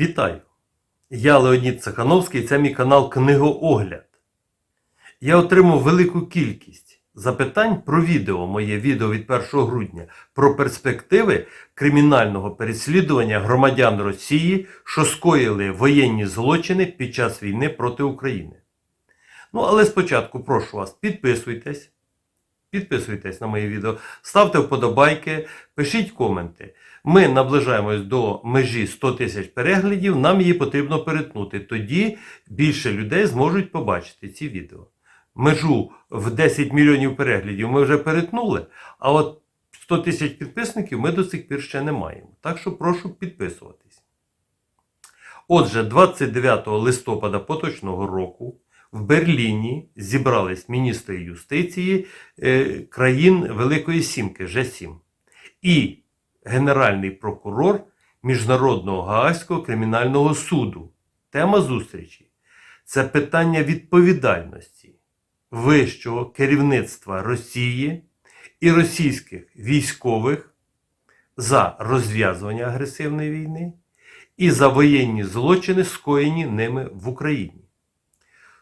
Вітаю! Я Леонід Цехановський, це мій канал Книгоогляд. Я отримав велику кількість запитань про відео, моє відео від 1 грудня, про перспективи кримінального переслідування громадян Росії, що скоїли воєнні злочини під час війни проти України. Ну, але спочатку прошу вас, підписуйтесь. Підписуйтесь на моє відео, ставте вподобайки, пишіть коменти. Ми наближаємось до межі 100 тисяч переглядів, нам її потрібно перетнути. Тоді більше людей зможуть побачити ці відео. Межу в 10 мільйонів переглядів ми вже перетнули, а от 100 тисяч підписників ми до сих пір ще не маємо. Так що прошу підписуватись. Отже, 29 листопада поточного року в Берліні зібрались міністри юстиції е, країн Великої Сімки Ж7 і Генеральний прокурор Міжнародного Гаазького кримінального суду. Тема зустрічі це питання відповідальності вищого керівництва Росії і російських військових за розв'язування агресивної війни і за воєнні злочини, скоєні ними в Україні.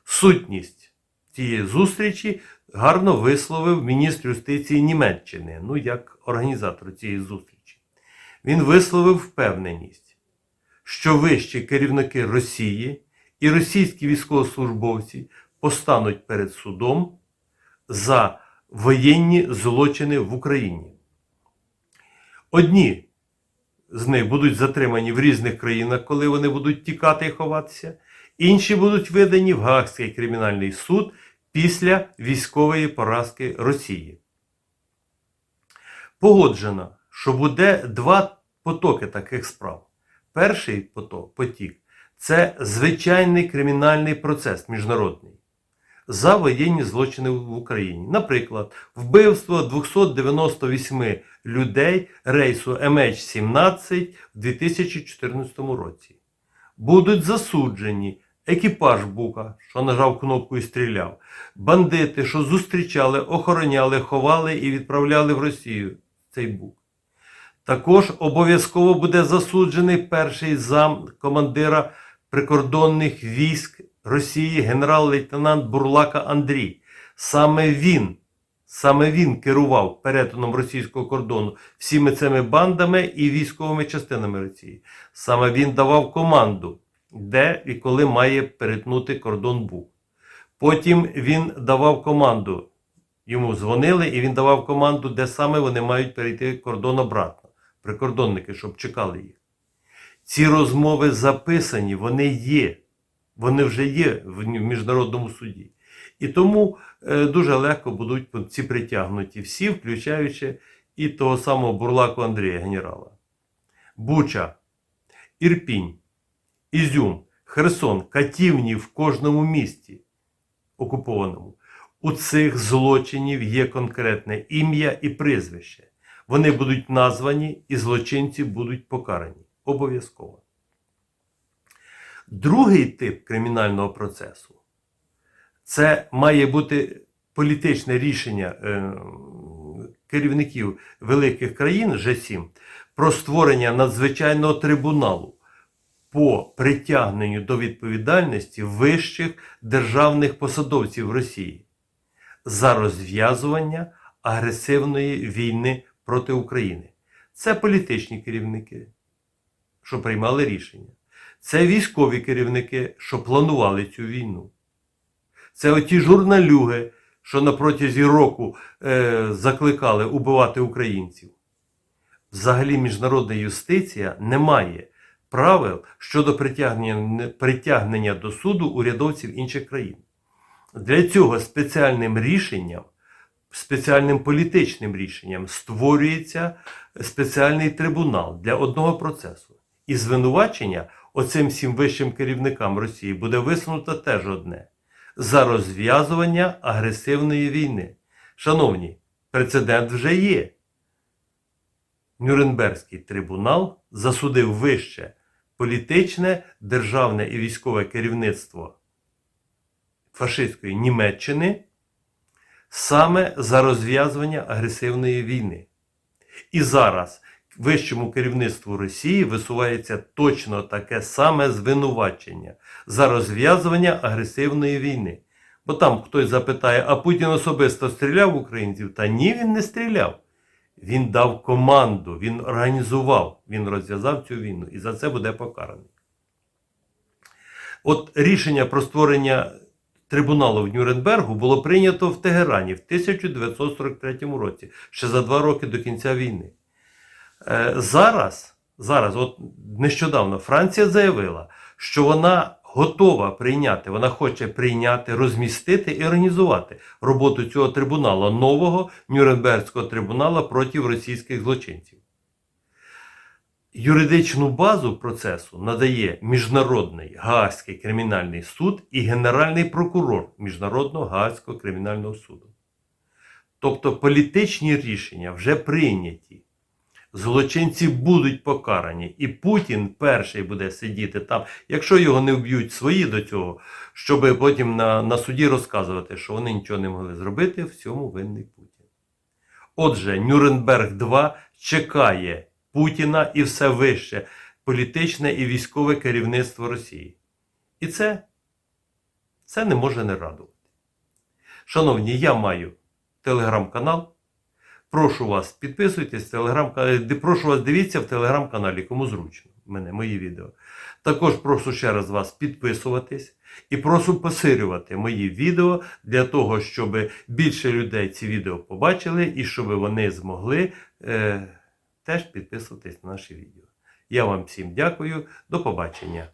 Сутність цієї зустрічі гарно висловив міністр юстиції Німеччини, ну як організатор цієї зустрічі. Він висловив впевненість, що вищі керівники Росії і російські військовослужбовці постануть перед судом за воєнні злочини в Україні. Одні з них будуть затримані в різних країнах, коли вони будуть тікати і ховатися. Інші будуть видані в Гаагський кримінальний суд після військової поразки Росії. Погоджено, що буде два потоки таких справ. Перший поток, потік це звичайний кримінальний процес міжнародний за воєнні злочини в Україні. Наприклад, вбивство 298 людей рейсу MH17 в 2014 році. Будуть засуджені екіпаж Бука, що нажав кнопку і стріляв, бандити, що зустрічали, охороняли, ховали і відправляли в Росію цей Бук. Також обов'язково буде засуджений перший зам командира прикордонних військ Росії генерал-лейтенант Бурлака Андрій. Саме він, саме він керував перетином російського кордону всіми цими бандами і військовими частинами Росії. Саме він давав команду, де і коли має перетнути кордон Бук. Потім він давав команду. Йому дзвонили, і він давав команду, де саме вони мають перейти кордон обратно. Прикордонники, щоб чекали їх. Ці розмови записані, вони є. Вони вже є в міжнародному суді. І тому е, дуже легко будуть ці притягнуті всі, включаючи і того самого Бурлаку Андрія генерала. Буча, Ірпінь, Ізюм, Херсон, Катівні в кожному місті окупованому. У цих злочинів є конкретне ім'я і прізвище. Вони будуть названі і злочинці будуть покарані. Обов'язково. Другий тип кримінального процесу це має бути політичне рішення е, керівників великих країн G7 про створення надзвичайного трибуналу по притягненню до відповідальності вищих державних посадовців Росії за розв'язування агресивної війни проти України. Це політичні керівники, що приймали рішення. Це військові керівники, що планували цю війну. Це оті журналюги, що на протязі року е, закликали убивати українців. Взагалі, міжнародна юстиція не має правил щодо притягнення, притягнення до суду урядовців інших країн. Для цього спеціальним рішенням, спеціальним політичним рішенням створюється спеціальний трибунал для одного процесу. І звинувачення оцим всім вищим керівникам Росії буде висунуто теж одне за розв'язування агресивної війни. Шановні, прецедент вже є. Нюрнберзький трибунал засудив вище політичне, державне і військове керівництво фашистської Німеччини саме за розв'язування агресивної війни. І зараз вищому керівництву Росії висувається точно таке саме звинувачення за розв'язування агресивної війни. Бо там хтось запитає, а Путін особисто стріляв в українців? Та ні, він не стріляв. Він дав команду, він організував, він розв'язав цю війну і за це буде покараний. От рішення про створення трибуналу в Нюрнбергу було прийнято в Тегерані в 1943 році, ще за два роки до кінця війни. Е, Зараз, зараз, от нещодавно Франція заявила, що вона готова прийняти, вона хоче прийняти, розмістити і організувати роботу цього трибуналу, нового Нюрнбергського трибуналу проти російських злочинців. Юридичну базу процесу надає Міжнародний Гаазький кримінальний суд і Генеральний прокурор Міжнародного Гаазького кримінального суду. Тобто політичні рішення вже прийняті. Злочинці будуть покарані, і Путін перший буде сидіти там, якщо його не вб'ють свої до цього, щоб потім на, на суді розказувати, що вони нічого не могли зробити, в цьому винний Путін. Отже, Нюрнберг 2 чекає Путіна і все вище політичне і військове керівництво Росії. І це, це не може не радувати. Шановні, я маю телеграм-канал. Прошу вас, підписуйтесь телеграм прошу вас дивіться в телеграм-каналі, кому зручно мене, мої відео. Також прошу ще раз вас підписуватись і прошу поширювати мої відео для того, щоб більше людей ці відео побачили і щоб вони змогли е, теж підписуватись на наші відео. Я вам всім дякую, до побачення.